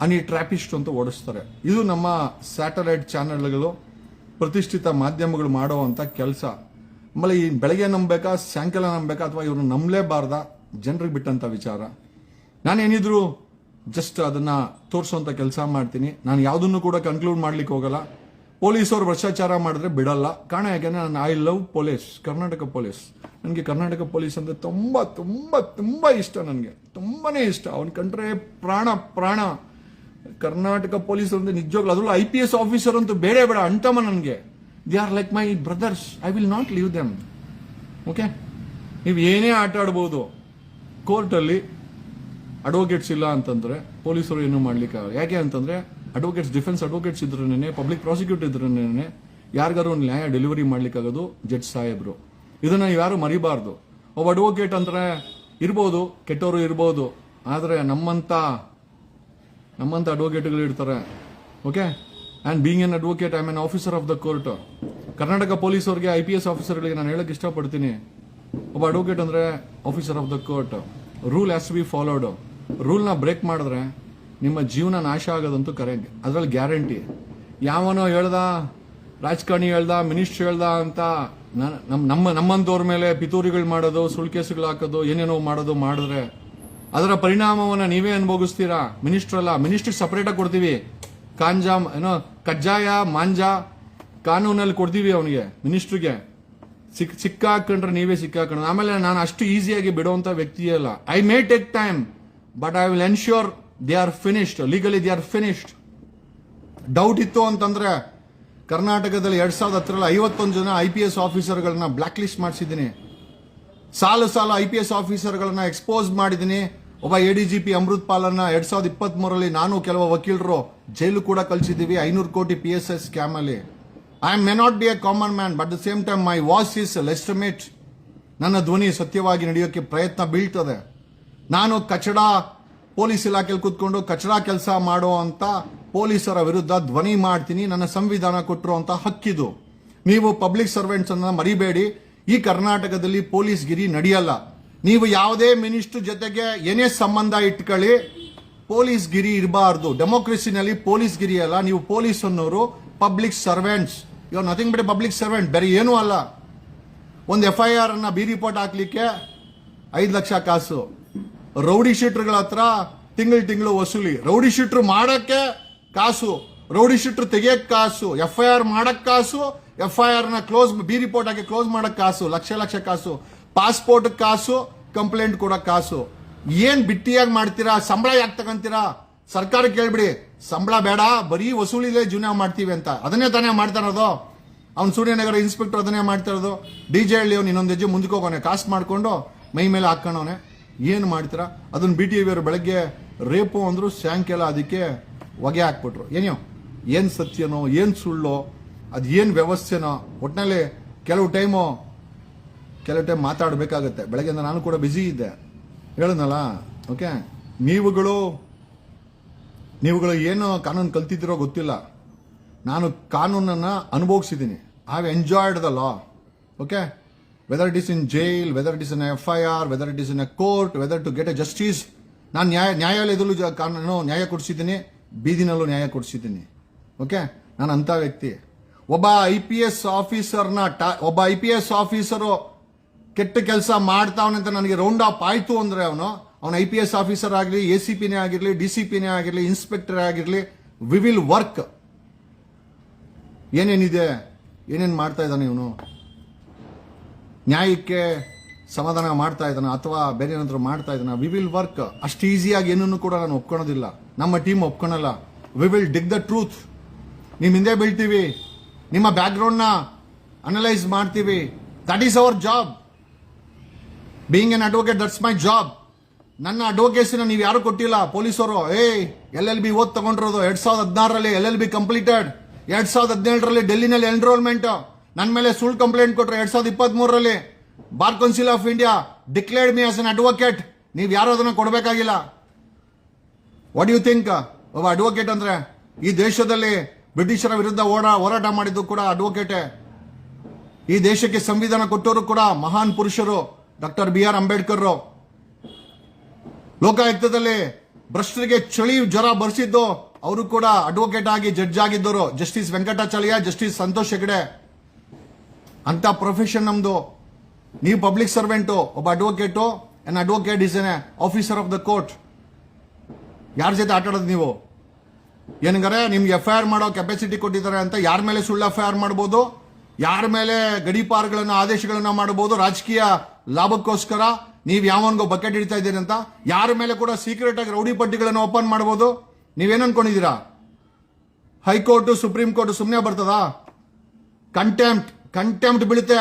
ಅನಿ ಟ್ರಾಪಿಸ್ಟ್ ಅಂತ ಓಡಿಸ್ತಾರೆ. ಇದು ನಮ್ಮ ಸ್ಯಾಟಲೈಟ್ ಚಾನೆಲ್ಗಳು ಪ್ರತಿಷ್ಠಿತ ಮಾಧ್ಯಮಗಳು ಮಾಡುವಂತ ಕೆಲಸ. ಆಮೇಲೆ ಈ ಬೆಳಗ್ಗೆ ನಂಬೇಕಾ, ಸಾಯಂಕಾಲ ನಂಬೇಕಾ ಅಥವಾ ಇವರು ನಂಬಲೇಬಾರ್ದ ಜನರಿಗೆ ಬಿಟ್ಟಂತ ವಿಚಾರ. ನಾನೇನಿದ್ರು ಜಸ್ಟ್ ಅದನ್ನ ತೋರಿಸುವಂತ ಕೆಲಸ ಮಾಡ್ತೀನಿ. ನಾನು ಯಾವುದನ್ನು ಕೂಡ ಕನ್ಕ್ಲೂಡ್ ಮಾಡ್ಲಿಕ್ಕೆ ಹೋಗಲ್ಲ. ಪೊಲೀಸರು ಭ್ರಷ್ಟಾಚಾರ ಮಾಡಿದ್ರೆ ಬಿಡಲ್ಲ. ಕಾರಣ ಯಾಕೆಂದ್ರೆ ನಾನು I love police Karnataka police ನನಗೆ ಕರ್ನಾಟಕ ಪೊಲೀಸ್ ಅಂದ್ರೆ ತುಂಬಾ ತುಂಬಾ ತುಂಬಾ ಇಷ್ಟ ನನಗೆ. ತುಂಬಾನೇ ಇಷ್ಟ. ಅವನ್ ಕಂಡ್ರೆ ಪ್ರಾಣ ಪ್ರಾಣ. ಕರ್ನಾಟಕ ಪೊಲೀಸ್ ಅಂದ್ರೆ ನಿಜವಾಗ್ಲೂ ಅದ್ರಲ್ಲೂ ಐ ಪಿ ಎಸ್ ಆಫೀಸರ್ ಅಂತೂ ಬೇಡ ಬೇಡ ಅಂತಮ್ಮ ನನಗೆ. They are like my brothers I will not leave them okay ನೀವು ಏನೇ ಆಟ ಆಡ್ಬೋದು ಕೋರ್ಟಲ್ಲಿ ಅಡ್ವೊಕೇಟ್ಸ್ ಇಲ್ಲ ಅಂತಂದ್ರೆ ಪೊಲೀಸರು ಏನು ಮಾಡ್ಲಿಕ್ಕೆ ಯಾಕೆ ಅಂತಂದ್ರೆ ಅಡ್ವೊಕೇಟ್ಸ್ ಡಿಫೆನ್ಸ್ ಅಡ್ವೊಕೇಟ್ಸ್ ಇದ್ರೇನೆ ಪಬ್ಲಿಕ್ ಪ್ರಾಸಿಕ್ಯೂಟ್ ಇದ್ರೇನೆ ಯಾರಿಗಾರು ನ್ಯಾಯ ಡೆಲಿವರಿ ಮಾಡ್ಲಿಕ್ಕಾಗೋದು ಜಡ್ಜ್ ಸಾಹೇಬ್ರು. ಇದನ್ನ ಯಾರು ಮರಿಬಾರ್ದು. ಒಬ್ಬ ಅಡ್ವೊಕೇಟ್ ಅಂದ್ರೆ ಇರ್ಬೋದು, ಕೆಟ್ಟವರು ಇರ್ಬೋದು, ಆದರೆ ನಮ್ಮಂತ ನಮ್ಮಂತ ಅಡ್ವೊಕೇಟ್ಗಳು ಇರ್ತಾರೆ. Okay and being an advocate I an officer of the court Karnataka police ಅವ್ರಿಗೆ ಐ ಪಿ ಎಸ್ ಆಫೀಸರ್ಗಳಿಗೆ ನಾನು ಹೇಳಕ್ಕೆ ಇಷ್ಟಪಡ್ತೀನಿ. ಒಬ್ಬ ಅಡ್ವೊಕೇಟ್ ಅಂದರೆ officer of the court rule has to be followed ರೂಲ್ನ break ಮಾಡಿದ್ರೆ ನಿಮ್ಮ ಜೀವನ ನಾಶ ಆಗೋದಂತೂ ಕರೆ, ಅದರಲ್ಲಿ ಗ್ಯಾರಂಟಿ ಯಾವನೋ ಹೇಳ್ದ, ರಾಜಕಾರಣಿ ಹೇಳ್ದ ಮಿನಿಸ್ಟ್ರ್ ಹೇಳ್ದ ಅಂತ ನಮ್ಮ, ನಮ್ಮಂತವ್ರ ಮೇಲೆ ಪಿತೂರಿಗಳು ಮಾಡೋದು, ಸುಳ್ಳು ಕೇಸುಗಳು ಹಾಕೋದು, ಏನೇನೋ ಮಾಡೋದು ಮಾಡಿದ್ರೆ ಅದರ ಪರಿಣಾಮವನ್ನ ನೀವೇ ಅನುಭವಿಸ್ತೀರಾ ಮಿನಿಸ್ಟರ್ ಅಲ್ಲ ಮಿನಿಸ್ಟರ್ ಸಪರೇಟ್ ಆಗಿ ಕೊಡ್ತೀವಿ. ಕಾಂಜಾ, ಏನೋ, ಕಜ್ಜಾಯ, ಮಾಂಜಾ ಕಾನೂನಲ್ಲಿ ಕೊಡ್ತೀವಿ ಅವನಿಗೆ, ಮಿನಿಸ್ಟ್ರಿಗೆ. ಸಿಕ್, ಸಿಕ್ಕಾಕೊಂಡ್ರೆ ನೀವೇ ಸಿಕ್ಕಾಕೊಂಡ್ರೆ. ಆಮೇಲೆ ನಾನು ಅಷ್ಟು ಈಸಿಯಾಗಿ ಬಿಡುವಂತ ವ್ಯಕ್ತಿ ಅಲ್ಲ. I may take time but I will ensure they are finished legally they are finished doubt ಇತ್ತು ಅಂತಂದ್ರೆ ಕರ್ನಾಟಕದಲ್ಲಿ ಎರಡ್ ಸಾವಿರದ ಹತ್ತರಲ್ಲಿ ಐವತ್ತೊಂದು ಜನ ಐ ಪಿ ಎಸ್ ಆಫೀಸರ್ಗಳನ್ನ ಬ್ಲಾಕ್ ಲಿಸ್ಟ್ ಮಾಡಿಸಿದ್ದೀನಿ. ಸಾಲು ಸಾಲು ಐ ಪಿ ಎಸ್ ಆಫೀಸರ್ಗಳನ್ನ ಎಕ್ಸ್ಪೋಸ್ ಮಾಡಿದ್ದೀನಿ. ಒಬ್ಬ A D G P Amrit ಪಾಲನ್ನ ಎರಡ್ ಸಾವಿರದ ಇಪ್ಪತ್ತ್ ಮೂರಲ್ಲಿ ನಾನು ಕೆಲವು ವಕೀಲರು ಜೈಲು ಕೂಡ ಕಳಿಸಿದ್ದೀವಿ ಐನೂರು ಕೋಟಿ ಪಿ ಎಸ್ ಎಸ್ ಸ್ಕ್ಯಾಮ್ ಅಲ್ಲಿ. I may not be a common man but the same time my voice is ಲೆಸ್ಟಮೇಟ್ ನನ್ನ ಧ್ವನಿ ಸತ್ಯವಾಗಿ ನಡೆಯೋಕೆ ಪ್ರಯತ್ನ ಬೀಳ್ತದೆ. ನಾನು ಕಚಡ ಪೊಲೀಸ್ ಇಲಾಖೆಯಲ್ಲಿ ಕೂತ್ಕೊಂಡು ಕಚಡ ಕೆಲಸ ಮಾಡೋ ಅಂತ ಪೊಲೀಸರ ವಿರುದ್ಧ ಧ್ವನಿ ಮಾಡ್ತೀನಿ, ನನ್ನ ಸಂವಿಧಾನ ಕೊಟ್ಟಿರುವಂತ ಹಕ್ಕಿದು ನೀವು ಪಬ್ಲಿಕ್ ಸರ್ವೆಂಟ್ಸ್ ಅನ್ನ ಮರಿಬೇಡಿ. ಈ ಕರ್ನಾಟಕದಲ್ಲಿ ಪೊಲೀಸ್ ಗಿರಿ ನಡೆಯಲ್ಲ. ನೀವು ಯಾವುದೇ ಮಿನಿಸ್ಟರ್ ಜೊತೆಗೆ ಏನೇ ಸಂಬಂಧ ಇಟ್ಕೊಳ್ಳಿ, ಪೊಲೀಸ್ ಗಿರಿ ಇರಬಾರ್ದು. ಡೆಮೋಕ್ರೆಸಿನಲ್ಲಿ ಪೊಲೀಸ್ ಗಿರಿ ಅಲ್ಲ, ನೀವು ಪೊಲೀಸ್ ಅನ್ನೋರು public servants. You nothing but public servant ಬೇರೆ ಏನೂ ಅಲ್ಲ. ಒಂದು ಎಫ್ ಐ ಆರ್ ಅನ್ನ ಬಿ ರಿಪೋರ್ಟ್ ಹಾಕ್ಲಿಕ್ಕೆ ಐದು ಲಕ್ಷ ಕಾಸು. ರೌಡಿ ಶೀಟ್ರ್ಗಳ ಹತ್ರ ತಿಂಗಳು ತಿಂಗಳು ವಸೂಲಿ. ರೌಡಿ ಶೀಟ್ರು ಮಾಡಕ್ಕೆ ಕಾಸು. ರೌಡಿ ಶೀಟ್ರು ತೆಗಿಯಕ್ ಕಾಸು. ಎಫ್ ಐ ಆರ್ ಮಾಡಕ್ ಕಾಸು. ಎಫ್ ಐ ಆರ್ನ ಕ್ಲೋಸ್ ಬಿ ರಿಪೋರ್ಟ್ ಹಾಕಿ ಕ್ಲೋಸ್ ಮಾಡಕ್ ಕಾಸು. ಲಕ್ಷ ಲಕ್ಷ ಕಾಸು. ಪಾಸ್ಪೋರ್ಟ್ ಕಾಸು ಕಂಪ್ಲೇಂಟ್ ಕೊಡೋ ಕಾಸು. ಏನ್ ಬಿಟ್ಟಿಯಾಗಿ ಮಾಡ್ತೀರಾ? ಸಂಬಳ ಯಾಕೆ ತಗೊಂತೀರಾ? ಸರ್ಕಾರ ಕೇಳ್ಬಿಡಿ. ಸಂಬಳ ಬೇಡ, ಬರೀ ವಸೂಲಿಲೇ ಜೀವನ ಮಾಡ್ತೀವಿ ಅಂತ. ಅದನ್ನೇ ತಾನೇ ಮಾಡ್ತಾ ಇರೋದು. ಅವ್ನು ಸೂರ್ಯನಗರ ಇನ್ಸ್ಪೆಕ್ಟರ್ ಅದನ್ನೇ ಮಾಡ್ತಾ ಇರೋದು. ಡಿ ಜೆ ಹಳ್ಳಿ ಅವ್ನು ಇನ್ನೊಂದು ಹೆಜ್ಜೆ ಮುಂದಕ್ಕೆ ಹೋಗೋನೆ. ಕಾಸು ಮಾಡಿಕೊಂಡು ಮೈ ಮೇಲೆ ಏನು ಮಾಡ್ತೀರಾ? ಅದನ್ನ ಬಿ ಟಿ ಅವರು ಬೆಳಗ್ಗೆ ರೇಪು ಅಂದ್ರು ಸಾಯಂಕಾಲ ಅದಕ್ಕೆ ಹೊಗೆ ಹಾಕ್ಬಿಟ್ರು. ಏನೋ ಏನು ಸತ್ಯನೋ? ಏನು ಸುಳ್ಳೋ? ಅದು ಏನು ವ್ಯವಸ್ಥೆನೋ? ಒಟ್ಟಿನಲ್ಲಿ ಕೆಲವು ಟೈಮು ಕೆಲವು ಟೈಮ್ ಮಾತಾಡಬೇಕಾಗತ್ತೆ. ಬೆಳಗ್ಗೆಯಿಂದ ನಾನು ಕೂಡ ಬ್ಯುಸಿ ಇದ್ದೆ. ಹೇಳಿದ್ನಲ್ಲ ಓಕೆ ನೀವುಗಳು ನೀವುಗಳು ಏನು ಕಾನೂನು ಕಲ್ತಿದ್ದೀರೋ ಗೊತ್ತಿಲ್ಲ. ನಾನು ಕಾನೂನನ್ನು ಅನುಭವಿಸಿದ್ದೀನಿ. I have enjoyed the law okay whether it is in jail whether it is in F I R whether it is in a court whether to get a justice ನಾನು ನ್ಯಾಯ, ನ್ಯಾಯಾಲಯದಲ್ಲೂ ಕಾನೂನು ನ್ಯಾಯ ಕೊಡಿಸಿದ್ದೀನಿ. ಬೀದಿನಲ್ಲೂ ನ್ಯಾಯ ಕೊಡಿಸಿದ್ದೀನಿ. ಓಕೆ ನಾನು ಅಂಥ ವ್ಯಕ್ತಿ. ಒಬ್ಬ ಐ ಪಿ ಎಸ್ ಆಫೀಸರ್ನ ಒಬ್ಬ ಐ ಪಿ ಎಸ್ ಆಫೀಸರು ಕೆಟ್ಟ ಕೆಲಸ ಮಾಡ್ತಾವನೆ ಅಂತ ನನಗೆ ರೌಂಡ್ ಆಫ್ ಆಯ್ತು ಅಂದ್ರೆ ಅವನು, ಅವನ ಐ ಪಿ ಎಸ್ ಆಫೀಸರ್ ಆಗಲಿ ಎ ಸಿ ಪಿನೇ ಆಗಿರಲಿ ಡಿ ಸಿ ಪಿನೇ ಆಗಿರಲಿ ಇನ್ಸ್ಪೆಕ್ಟರ್ ಆಗಿರಲಿ ವಿ ವಿಲ್ ವರ್ಕ್ ಏನೇನಿದೆ? ಏನೇನು ಮಾಡ್ತಾ ಇದ್ದಾನೆ ಇವನು? ನ್ಯಾಯಕ್ಕೆ ಸಮಾಧಾನ ಮಾಡ್ತಾ ಇದ್ದಾನೆ? ಅಥವಾ ಬೇರೆ ಏನಾದ್ರು ಮಾಡ್ತಾ ಇದ್ದಾನೆ? ವಿ ವಿಲ್ ವರ್ಕ್ ಅಷ್ಟು ಈಸಿಯಾಗಿ ಏನನ್ನು ಕೂಡ ನಾನು ಒಪ್ಕೊಳೋದಿಲ್ಲ. ನಮ್ಮ team ಒಪ್ಕೊಳಲ್ಲ. We will dig the truth ನಿಮ್ಮ ಹಿಂದೆ ಬೀಳ್ತೀವಿ. ನಿಮ್ಮ ಬ್ಯಾಕ್ಗ್ರೌಂಡ್ನ ಅನಲೈಸ್ ಮಾಡ್ತೀವಿ. That is our job being an advocate that's my job ನನ್ನ ಅಡ್ವೊಕೇಸಿನ ನೀವು ಯಾರು ಕೊಟ್ಟಿಲ್ಲ? ಪೊಲೀಸರು. ಏಯ್ ಎಲ್ ಎಲ್ ಬಿ ಓದ್ ತಗೊಂಡಿರೋದು ಎರಡ್ ಸಾವಿರದ ಹದಿನಾರರಲ್ಲಿ ಎಲ್ ಎಲ್ ಬಿ ಕಂಪ್ಲೀಟೆಡ್ ಎರಡ್ ಸಾವಿರದ ಹದಿನೇಳರಲ್ಲಿ ಡೆಲ್ಲಿನಲ್ಲಿ ಎನ್ರೋಲ್ಮೆಂಟ್ ನನ್ನ ಮೇಲೆ ಸುಳ್ಳು ಕಂಪ್ಲೇಂಟ್ ಕೊಟ್ಟರು ಎರಡ್ ಸಾವಿರದ ಇಪ್ಪತ್ತ್ ಮೂರರಲ್ಲಿ bar council of India declared me as an advocate ನೀವು ಯಾರು ಅದನ್ನು ಕೊಡಬೇಕಾಗಿಲ್ಲ? ವಾಟ್ ಯು ಥಿಂಕ್ ಒಬ್ಬ ಅಡ್ವೊಕೇಟ್ ಅಂದ್ರೆ ಈ ದೇಶದಲ್ಲಿ ಬ್ರಿಟಿಷರ ವಿರುದ್ಧ ಓಡಾ ಹೋರಾಟ ಮಾಡಿದ್ದು ಕೂಡ ಅಡ್ವೊಕೇಟೇ ಈ ದೇಶಕ್ಕೆ ಸಂವಿಧಾನ ಕೊಟ್ಟವರು ಕೂಡ ಮಹಾನ್ ಪುರುಷರು. ಡಾಕ್ಟರ್ ಬಿ ಆರ್ ಅಂಬೇಡ್ಕರ್ ಲೋಕಾಯುಕ್ತದಲ್ಲಿ ಭ್ರಷ್ಟರಿಗೆ ಚಳಿ ಜ್ವರ ಬರ್ಸಿದ್ದು ಅವರು ಕೂಡ ಅಡ್ವೊಕೇಟ್ ಆಗಿ ಜಡ್ಜ್ ಆಗಿದ್ದರು. Justice Venkatachaliah justice Santosh Hegde. ಅಂತ ಪ್ರೊಫೆಷನ್ ನಮ್ದು. ನೀವು ಪಬ್ಲಿಕ್ ಸರ್ವೆಂಟು ಒಬ್ಬ advocate an advocate is an officer of the court ಯಾರ ಜೊತೆ ಆಟ ಆಡೋದು ನೀವು? ಏನಂಗಾರೆ, ನಿಮ್ಗೆ ಎಫ್ ಐ ಆರ್ ಮಾಡೋ ಕೆಪಾಸಿಟಿ ಕೊಟ್ಟಿದ್ದಾರೆ ಅಂತ ಯಾರ ಮೇಲೆ ಸುಳ್ಳು ಎಫ್ ಐ ಆರ್ ಮಾಡ್ಬೋದು? ಯಾರ ಮೇಲೆ ಗಡೀಪಾರ್ಗಳನ್ನು ಆದೇಶಗಳನ್ನು ಮಾಡಬಹುದು ರಾಜಕೀಯ ಲಾಭಕ್ಕೋಸ್ಕರ ನೀವು ಯಾವನ್ಗೋ ಬಕೆಟ್ ಹಿಡಿತಾ ಇದ್ದೀರಿ ಅಂತ ಯಾರ ಮೇಲೆ ಕೂಡ ಸೀಕ್ರೆಟ್ ಆಗಿ ರೌಡಿ ಪಟ್ಟಿಗಳನ್ನು ಓಪನ್ ಮಾಡಬಹುದು ನೀವೇನು ಅನ್ಕೊಂಡಿದ್ದೀರಾ? ಹೈಕೋರ್ಟ್, ಸುಪ್ರೀಂ ಕೋರ್ಟ್ ಸುಮ್ಮನೆ ಬರ್ತದಾ? ಕಂಟೆಂಪ್ಟ್ ಕಂಟೆಂಪ್ಟ್ ಬೀಳುತ್ತೆ.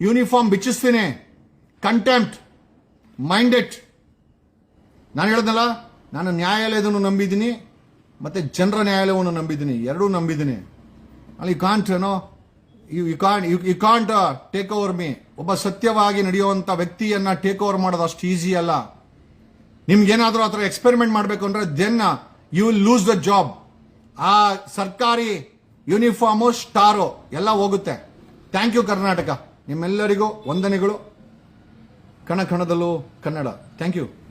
ಯೂನಿಫಾರ್ಮ್ ಬಿಚ್ಚಿಸ್ತೀನಿ ಕಂಟೆಂಪ್ಟ್ ಮೈಂಡ್ ಇಟ್ ನಾನು ಹೇಳದ್ನಲ್ಲ, ನಾನು ನ್ಯಾಯಾಲಯದನ್ನು ನಂಬಿದ್ದೀನಿ, ಮತ್ತೆ ಜನರ ನ್ಯಾಯಾಲಯವನ್ನು ನಂಬಿದ್ದೀನಿ, ಎರಡೂ ನಂಬಿದ್ದೀನಿ. ಅಲ್ಲಿ ಕಾಂಟ್ ಏನೋ you you can't you you can't take over me ಒಬ್ಬ ಸತ್ಯವಾಗಿ ನಡೆಯುವಂತ ವ್ಯಕ್ತಿಯನ್ನ ಟೇಕ್ ಓವರ್ ಮಾಡೋದು ಅಷ್ಟು ಈಸಿ ಅಲ್ಲ. ನಿಮ್ಗೇನಾದರೂ ಆ ಥರ ಎಕ್ಸ್ಪೆರಿಮೆಂಟ್ ಮಾಡಬೇಕು ಅಂದ್ರೆ then you will lose the job ಆ ಸರ್ಕಾರಿ ಯೂನಿಫಾರ್ಮು ಸ್ಟಾರು ಎಲ್ಲ ಹೋಗುತ್ತೆ. Thank you Karnataka. ನಿಮ್ಮೆಲ್ಲರಿಗೂ ವಂದನೆಗಳು. ಕಣ ಕಣದಲ್ಲೂ ಕನ್ನಡ. Thank you